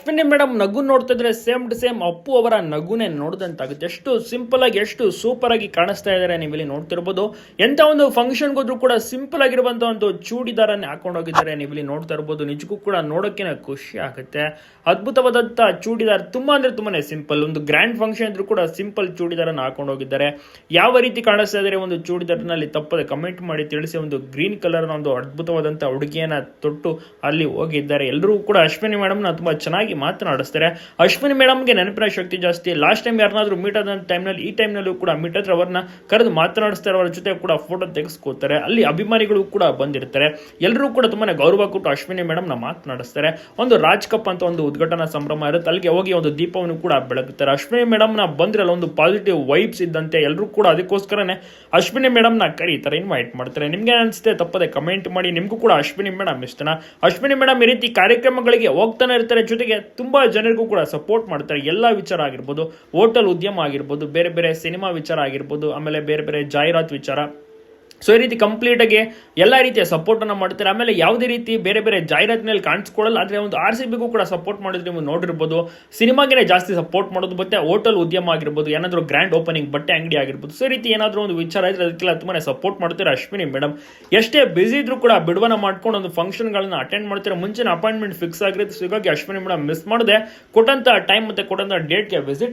Ashwini madam ನಗು ನೋಡ್ತಾ ಇದ್ರೆ ಸೇಮ್ ಟು ಸೇಮ್ ಅಪ್ಪು ಅವರ ನಗುನೇ ನೋಡಿದಂತಾಗುತ್ತೆ. ಎಷ್ಟು ಸಿಂಪಲ್ ಆಗಿ, ಎಷ್ಟು ಸೂಪರ್ ಆಗಿ ಕಾಣಿಸ್ತಾ ಇದ್ದಾರೆ ನೀವು ಇಲ್ಲಿ ನೋಡ್ತಿರ್ಬೋದು. ಎಂತ ಒಂದು ಫಂಕ್ಷನ್ ಹೋದ್ರು ಕೂಡ ಸಿಂಪಲ್ ಆಗಿರುವಂತ ಒಂದು ಚೂಡಿದಾರನ್ನೇ ಹಾಕೊಂಡು ಹೋಗಿದ್ದಾರೆ ನೀವು ಇಲ್ಲಿ ನೋಡ್ತಾ ಇರ್ಬೋದು. ನಿಜಕ್ಕೂ ಕೂಡ ನೋಡೋಕೆ ಖುಷಿ ಆಗುತ್ತೆ. ಅದ್ಭುತವಾದಂತ ಚೂಡಿದಾರ್ ತುಂಬಾ ಅಂದ್ರೆ ತುಂಬಾನೇ ಸಿಂಪಲ್ ಒಂದು ಗ್ರ್ಯಾಂಡ್ ಫಂಕ್ಷನ್ ಇದ್ರೂ ಕೂಡ ಸಿಂಪಲ್ ಚೂಡಿದಾರನ್ನ ಹಾಕೊಂಡು ಹೋಗಿದ್ದಾರೆ. ಯಾವ ರೀತಿ ಕಾಣಿಸ್ತಾ ಇದ್ದಾರೆ ಒಂದು ಚೂಡಿದಾರ್ನಲ್ಲಿ ತಪ್ಪದೆ ಕಮೆಂಟ್ ಮಾಡಿ ತಿಳಿಸಿ ಒಂದು ಗ್ರೀನ್ ಕಲರ್ ಒಂದು ಅದ್ಭುತವಾದಂತ ಉಡುಗೆಯನ್ನ ತೊಟ್ಟು ಅಲ್ಲಿ ಹೋಗಿದ್ದಾರೆ. ಎಲ್ಲರೂ ಕೂಡ ಅಶ್ವಿನಿ ಮೇಡಮ್ನ ತುಂಬಾ ಚೆನ್ನಾಗಿ ಮಾತನಾಡಿಸ್ತಾರೆ. ಅಶ್ವಿನಿ ಮೇಡಮ್ಗೆ ನೆನಪಿನ ಶಕ್ತಿ ಜಾಸ್ತಿ. ಲಾಸ್ಟ್ ಟೈಮ್ ಯಾರನ್ನಾದ್ರೂ ಮೀಟ್ ಆದ ಟೈಮ್ನಲ್ಲಿ ಈ ಟೈಮ್ನಲ್ಲೂ ಕೂಡ ಮೀಟ್ ಹತ್ರ ಅವ್ರನ್ನ ಕರೆದು ಮಾತನಾಡಿಸ್ತಾರೆ. ಅವರ ಜೊತೆ ಕೂಡ ಫೋಟೋ ತೆಗೆಸ್ಕೋತಾರೆ. ಅಲ್ಲಿ ಅಭಿಮಾನಿಗಳು ಕೂಡ ಬಂದಿರ್ತಾರೆ. ಎಲ್ಲರೂ ಕೂಡ ತುಂಬಾ ಗೌರವ ಕೊಟ್ಟು ಅಶ್ವಿನಿ ಮೇಡಮ್ನ ಮಾತನಾಡಿಸ್ತಾರೆ. ಒಂದು ರಾಜ್ ಕಪ್ ಅಂತ ಒಂದು ಉದ್ಘಾಟನಾ ಸಂಭ್ರಮ ಇರುತ್ತೆ. ಅಲ್ಲಿಗೆ ಹೋಗಿ ಒಂದು ದೀಪವನ್ನು ಕೂಡ ಬೆಳಗುತ್ತಾರೆ. ಅಶ್ವಿನಿ ಮೇಡಮ್ನ ಬಂದಿರಲ್ಲ ಒಂದು ಪಾಸಿಟಿವ್ ವೈಬ್ಸ್ ಇದ್ದಂತೆ ಎಲ್ಲರೂ ಕೂಡ ಅದಕ್ಕೋಸ್ಕರನೇ ಅಶ್ವಿನಿ ಮೇಡಮ್ನ ಕರೀತಾರೆ ಇನ್ವೈಟ್ ಮಾಡ್ತಾರೆ. ನಿಮ್ಗೆ ಅನಿಸುತ್ತೆ ತಪ್ಪದೆ ಕಮೆಂಟ್ ಮಾಡಿ. ನಿಮಗೂ ಕೂಡ ಅಶ್ವಿನಿ ಮೇಡಮ್ ಇಷ್ಟನಾ? ಅಶ್ವಿನಿ ಮೇಡಮ್ ಈ ರೀತಿ ಕಾರ್ಯಕ್ರಮಗಳಿಗೆ ಹೋಗ್ತಾನೆ ಇರ್ತಾರೆ. ಜೊತೆಗೆ ತುಂಬಾ ಜನರಿಗೂ ಕೂಡ ಸಪೋರ್ಟ್ ಮಾಡ್ತಾರೆ. ಎಲ್ಲ ವಿಚಾರ ಆಗಿರ್ಬೋದು, ಹೋಟೆಲ್ ಉದ್ಯಮ ಆಗಿರ್ಬೋದು, ಬೇರೆ ಬೇರೆ ಸಿನಿಮಾ ವಿಚಾರ ಆಗಿರ್ಬೋದು, ಆಮೇಲೆ ಬೇರೆ ಬೇರೆ ಜಾಹೀರಾತು ವಿಚಾರ. ಸೊ ಈ ರೀತಿ ಕಂಪ್ಲೀಟ್ ಆಗಿ ಎಲ್ಲ ರೀತಿಯ ಸಪೋರ್ಟ್ ಅನ್ನ ಮಾಡ್ತಾರೆ. ಆಮೇಲೆ ಯಾವುದೇ ರೀತಿ ಬೇರೆ ಬೇರೆ ಜಾಹೀರಾತಿನಲ್ಲಿ ಕಾಣಿಸ್ಕೊಳ್ಳಲ್ಲ ಆದ್ರೆ ಒಂದು ಆರ್ ಸಿ ಬಿಗೂ ಕೂಡ ಸಪೋರ್ಟ್ ಮಾಡಿದ್ರೆ ನೀವು ನೋಡಿರ್ಬೋದು. ಸಿನಿಮಾಗೆ ಜಾಸ್ತಿ ಸಪೋರ್ಟ್ ಮಾಡೋದು ಮತ್ತೆ ಹೋಟೆಲ್ ಉದ್ಯಮ ಆಗಿರ್ಬೋದು, ಏನಾದರೂ ಗ್ರ್ಯಾಂಡ್ ಓಪನಿಂಗ್ ಬಟ್ಟೆ ಅಂಗಡಿ ಆಗಿರ್ಬೋದು. ಸೊ ಈ ರೀತಿ ಏನಾದರೂ ಒಂದು ವಿಚಾರ ಇದ್ರೆ ಅದಕ್ಕೆಲ್ಲ ತುಂಬಾನೇ ಸಪೋರ್ಟ್ ಮಾಡ್ತಾರೆ ಅಶ್ವಿನಿ ಮೇಡಮ್ ಎಷ್ಟೇ ಬ್ಯುಸಿ ಇದ್ರೂ ಕೂಡ ಬಿಡುವನ ಮಾಡ್ಕೊಂಡು ಒಂದು ಫಂಕ್ಷನ್ಗಳನ್ನ ಅಟೆಂಡ್ ಮಾಡ್ತಾರೆ. ಮುಂಚಿನ ಅಪಾಯಿಂಟ್ಮೆಂಟ್ ಫಿಕ್ಸ್ ಆಗಿರುತ್ತೆ. ಸೊ ಹೀಗಾಗಿ ಅಶ್ವಿನಿ ಮೇಡಮ್ ಮಿಸ್ ಮಾಡದೆ. ಕೊಟ್ಟಂತ ಟೈಮ್ ಮತ್ತೆ ಕೊಟ್ಟಂತ ಡೇಟ್ಗೆ ವಿಸಿಟ್